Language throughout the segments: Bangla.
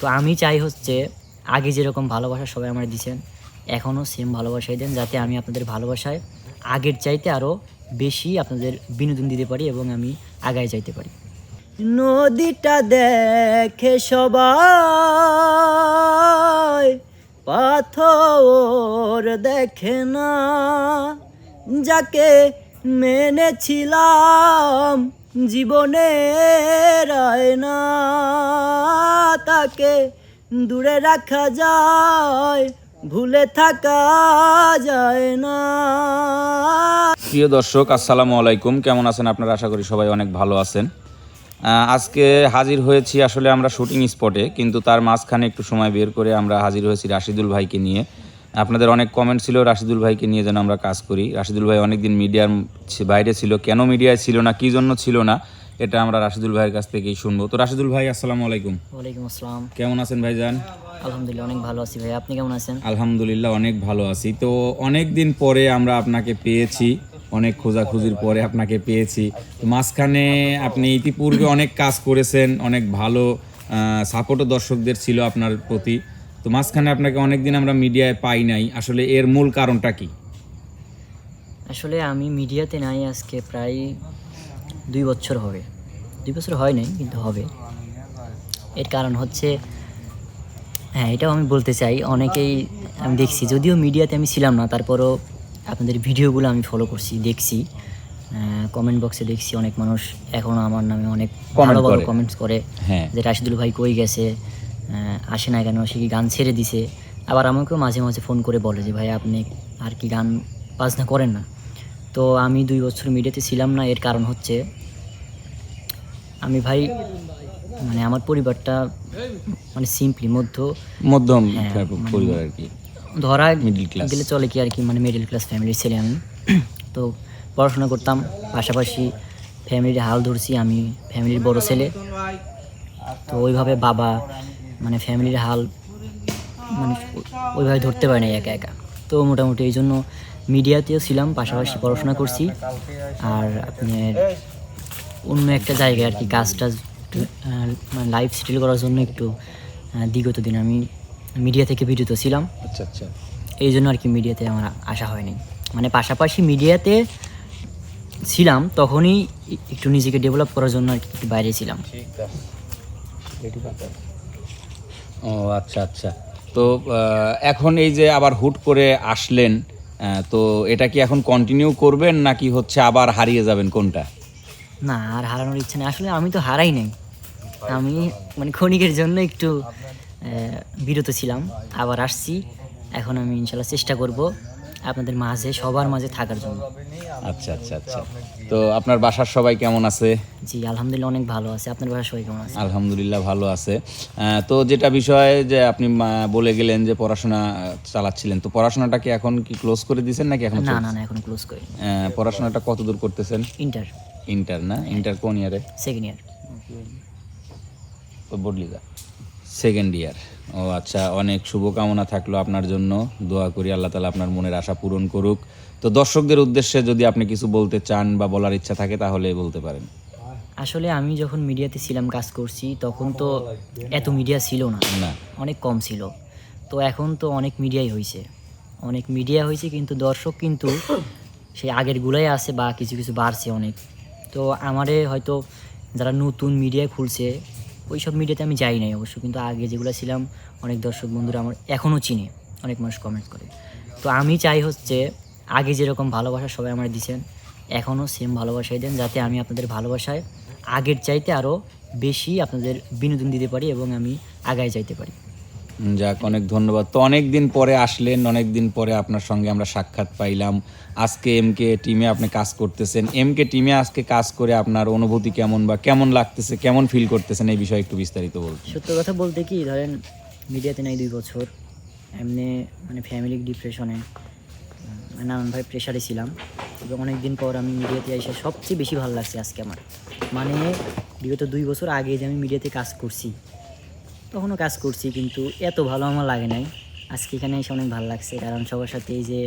তো আমি চাই হচ্ছে আগে যেরকম ভালোবাসা সবাই আমার দিচ্ছেন এখনও সেম ভালোবাসাই দেন, যাতে আমি আপনাদের ভালোবাসায় আগের চাইতে আরও বেশি আপনাদের বিনোদন দিতে পারি এবং আমি আগায় যাইতে পারি। নদীটা দেখে সবাই, পাথর দেখে না, যাকে মেনেছিলাম জীবনের না তাকে দূরে রাখা যায়, ভুলে থাকা যায় না। প্রিয় দর্শক, আসসালামু আলাইকুম। কেমন আছেন আপনারা? আশা করি সবাই অনেক ভালো আছেন। আজকে হাজির হয়েছি আসলে আমরা শুটিং স্পটে, কিন্তু তার মাঝখানে একটু সময় বের করে আমরা হাজির হয়েছি রাশিদুল ভাইকে নিয়ে। আপনাদের অনেক কমেন্ট ছিল রাশিদুল ভাইকে নিয়ে যেন আমরা কাজ করি। রাশিদুল ভাই অনেকদিন মিডিয়ার বাইরে ছিল কেন মিডিয়ায় ছিল না কী জন্য ছিল না এটা আমরা রাশিদুল ভাইয়ের কাছ থেকেই শুনব। তো রাশিদুল ভাই আসসালামু আলাইকুম। ওয়ালাইকুম আসসালাম। কেমন আছেন ভাইজান? আলহামদুলিল্লাহ অনেক ভালো আছি ভাই আপনি কেমন আছেন? আলহামদুলিল্লাহ অনেক ভালো আছি। তো অনেক দিন পরে আমরা আপনাকে পেয়েছি অনেক খোঁজাখুঁজির পরে আপনাকে পেয়েছি। তো মাঝখানে আপনি ইতিপূর্বে অনেক কাজ করেছেন অনেক ভালো সাপোর্টও দর্শকদের ছিল আপনার প্রতি। তো মাঝখানে আপনাকে অনেক দিন আমরা মিডিয়ায় পাই নাই। আসলে এর মূল কারণটা কি? আসলে আমি মিডিয়াতে নাই আজকে প্রায় দুই বছর হবে। দুই বছর হয় নাই কিন্তু হবে। এর কারণ হচ্ছে হ্যাঁ এটাও আমি বলতে চাই অনেকেই আমি দেখছি যদিও মিডিয়াতে আমি ছিলাম না তারপরও আপনাদের ভিডিওগুলো আমি ফলো করছি দেখছি। কমেন্ট বক্সে দেখছি অনেক মানুষ এখনও আমার নামে অনেক ভালো ভালো করে। কমেন্টস করে হ্যাঁ। যে রাশিদুল ভাই কই গেছে? আসে না কেন? সে কি গান ছেড়ে দিছে? আবার আমাকেও মাঝে মাঝে ফোন করে বলে যে ভাই আপনি আর কি গান বাজনা করেন না? তো আমি দুই বছর মিডিয়াতে ছিলাম না এর কারণ হচ্ছে আমি ভাই মানে আমার পরিবারটা মানে সিম্পলি মধ্য মধ্যম হ্যাঁ, মানে- পরিবার আর কি। ধরা. গেলে চলে কি আর কি মানে মিডল ক্লাস ফ্যামিলির ছেলে আমি। তো পড়াশোনা করতাম পাশাপাশি ফ্যামিলির হাল ধরছি আমি ফ্যামিলির বড় ছেলে। তো ওইভাবে বাবা মানে ফ্যামিলির হাল মানে ওইভাবে ধরতে পারে না একা একা। তো মোটামুটি এই জন্য মিডিয়াতেও ছিলাম পাশাপাশি পড়াশোনা করছি। আর আপনার অন্য একটা জায়গায় আর কি কাজ টাজ মানে লাইফ সেটেল করার জন্য একটু বিগত দিন। আমি মিডিয়া থেকে বিরত ছিলাম। আচ্ছা আচ্ছা। এই জন্য আর কি মিডিয়াতে আমার আসা হয়নি। মানে পাশাপাশি মিডিয়াতে ছিলাম তখনই একটু নিজেকে ডেভেলপ করার জন্য আর কি একটু বাইরে ছিলাম। ও আচ্ছা আচ্ছা। তো এখন এই যে আবার হুট করে আসলেন তো এটা কি এখন কন্টিনিউ করবেন নাকি হচ্ছে আবার হারিয়ে যাবেন কোনটা? না, আর হারানোর ইচ্ছা নেই। আসলে আমি তো হারাই নাই। আমি মানে ক্ষণিকের জন্য একটু বিরত ছিলাম। আবার আসছি। এখন আমি ইনশাল্লাহ চেষ্টা করব। আপনাদের মাঝে সবার মাঝে থাকার জন্য। আচ্ছা আচ্ছা আচ্ছা। তো আপনার বাসার সবাই কেমন আছে? জি আলহামদুলিল্লাহ অনেক ভালো আছে। আপনার বাসা সবাই কেমন আছে? আলহামদুলিল্লাহ ভালো আছে। তো যেটা বিষয় যে আপনি বলে গেলেন যে পড়াশোনা চালাচ্ছিলেন তো পড়াশোনাটা কি এখন কি ক্লোজ করে দিয়েছেন নাকি এখন না না না এখন ক্লোজ করি পড়াশোনাটা কত দূর করতেছেন? ইন্টার ইন্টার না? ইন্টার কোন ইয়ারে সেকেন্ড ইয়ার তো বদলিদা সেকেন্ড ইয়ার ও আচ্ছা অনেক শুভকামনা থাকল আপনার জন্য। দোয়া করি আল্লাহ তালা আপনার মনের আশা পূরণ করুক। তো দর্শকদের উদ্দেশ্যে যদি আপনি কিছু বলতে চান বা বলার ইচ্ছা থাকে তাহলে বলতে পারেন। আসলে আমি যখন মিডিয়াতে ছিলাম কাজ করছি তখন তো এত মিডিয়া ছিল না। না। অনেক কম ছিল। তো এখন তো অনেক মিডিয়াই হয়েছে অনেক মিডিয়া হয়েছে কিন্তু দর্শক কিন্তু সেই আগের গুলাই আছে বা কিছু কিছু বাড়ছে অনেক। তো আমারে হয়তো যারা নতুন মিডিয়ায় খুলছে ওই সব মিডিয়াতে আমি যাই নাই অবশ্য, কিন্তু আগে যেগুলো ছিলাম, অনেক দর্শক বন্ধুরা আমার এখনও চিনে, অনেক মানুষ কমেন্ট করে। তো আমি চাই হচ্ছে, আগে যেরকম ভালোবাসা সবাই আমার দিচ্ছেন এখনও সেম ভালোবাসাই দেন, যাতে আমি আপনাদের ভালোবাসায় আগের চাইতে আরও বেশি আপনাদের বিনোদন দিতে পারি এবং আমি আগায় যাইতে পারি। যাক, অনেক ধন্যবাদ। তো অনেক দিন পরে আসলেন অনেক দিন পরে আপনার সঙ্গে আমরা সাক্ষাৎ পাইলাম। আজকে এম কে টিমে আপনি কাজ করতেছেন। এম কে টিমে আজকে কাজ করে আপনার অনুভূতি কেমন বা কেমন লাগতেছে, কেমন ফিল করতেছেন? এই বিষয়ে একটু বিস্তারিত বলুন। সত্য কথা বলতে কি, ধরেন মিডিয়াতে নাই দুই বছর। এমনি মানে ফ্যামিলি ডিপ্রেশনে নানানভাবে প্রেশারে ছিলাম। এবং অনেক দিন পর আমি মিডিয়াতে এসে সবচেয়ে বেশি ভালো লাগছে আজকে আমার। মানে বিগত দুই বছর আগে যে আমি মিডিয়াতে কাজ করছি তখনও কাজ করছি কিন্তু এত ভালো আমার লাগে নাই। আজকে এখানে এসে অনেক ভালো লাগছে কারণ সবার সাথে এই যে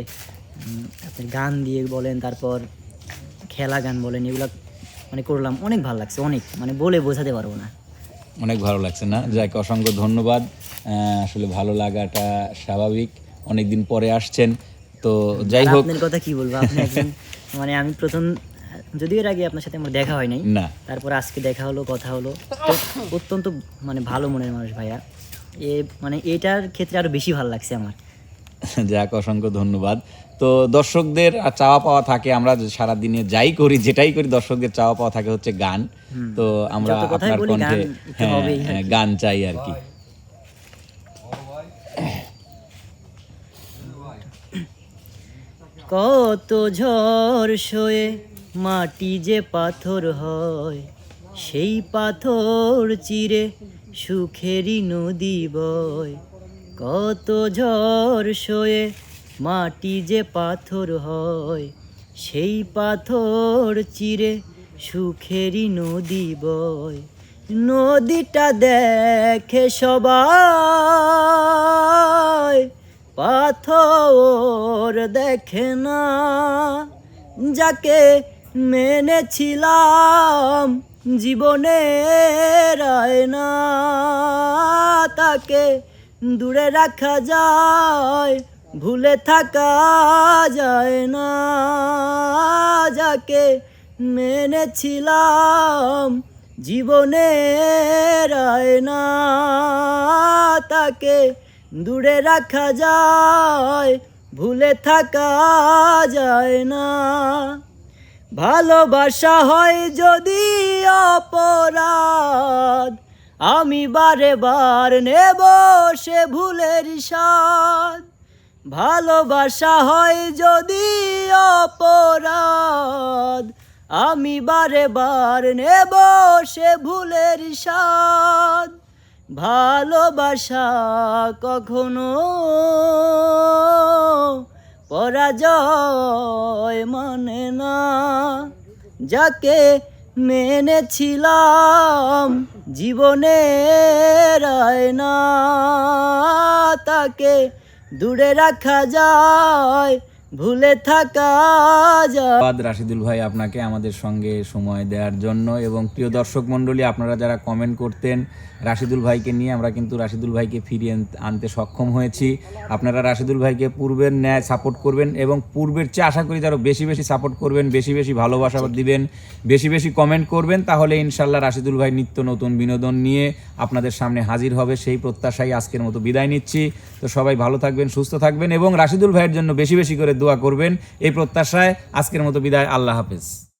আপনার গান দিয়ে বলেন তারপর খেলা গান বলেন এগুলো মানে করলাম অনেক ভালো লাগছে অনেক। মানে বলে বোঝাতে পারব না। অনেক ভালো লাগছে না? যাকে অসংখ্য ধন্যবাদ। আসলে ভালো লাগাটা স্বাভাবিক অনেক দিন পরে আসছেন। তো যাই হোক। আপনার কথা কি বলব? আপনি একজন মানে আমি প্রথম যদিও এর আগে আপনার সাথে আমার দেখা হয় নাই। না। তারপর আজকে দেখা হলো কথা হলো। অত্যন্ত মানে ভালো মনের মানুষ ভাইয়া। এ মানে এটার ক্ষেত্রে আরও বেশি ভালো লাগছে আমার। যাক অসংখ্য ধন্যবাদ। তো দর্শকদের চাওয়া পাওয়া থাকে আমরা সারা দিনে যাই করি যেটাই করি দর্শকদের চাওয়া পাওয়া থাকে হচ্ছে গান। তো আমরা আপনার কণ্ঠে হ্যাঁ, হ্যাঁ, গান চাই আর কি। কত ঝড় সয়ে মাটি যে পাথর হয়, সেই পাথর চিরে সুখেরই নদী বয়। কত ঝড় সয়ে মাটি যে পাথর হয়, সেই পাথর চিরে সুখেরই নদী বয়। নদীটা দেখে সবাই, পাথর দেখে না, যাকে মেনেছিলাম জীবনের না তাকে দূরে রাখা যায়, ভুলে থাকা যায় না। যাকে মেনেছিলাম জীবনের না তাকে দূরে রাখা যায়, ভুলে থাকা যায় না। ভালোবাসা হয় যদি অপরাধ। আমি বারে বার নেব সে ভুলের স্বাদ। ভালোবাসা হয় যদি অপরাধ। আমি বারে বার নেব সে ভুলের স্বাদ। ভালোবাসা কখনো পরাজয় মানে না। যাকে মেনেছিলাম জীবনের না তাকে দূরে রাখা যায়। ভুলে থাকা রাশিদুল ভাই আপনাকে আমাদের সঙ্গে সময় দেওয়ার জন্য এবং প্রিয় দর্শক মণ্ডলী, আপনারা যারা কমেন্ট করতেন রাশিদুল ভাইকে নিয়ে আমরা কিন্তু রাশিদুল ভাইকে ফিরিয়ে আনতে সক্ষম হয়েছি। আপনারা রাশিদুল ভাইকে পূর্বের ন্যায় সাপোর্ট করবেন এবং পূর্বের চেয়ে আশা করি যারা বেশি বেশি সাপোর্ট করবেন, বেশি বেশি ভালোবাসা দিবেন, বেশি বেশি কমেন্ট করবেন, তাহলে ইনশাল্লাহ রাশিদুল ভাই নিত্য নতুন বিনোদন নিয়ে আপনাদের সামনে হাজির হবে। সেই প্রত্যাশাই আজকের মতো বিদায় নিচ্ছি। তো সবাই ভালো থাকবেন, সুস্থ থাকবেন এবং রাশিদুল ভাইয়ের জন্য বেশি বেশি করে দোয়া করবেন। এই প্রত্যাশায় আজকের মতো বিদায়। আল্লাহ হাফেজ।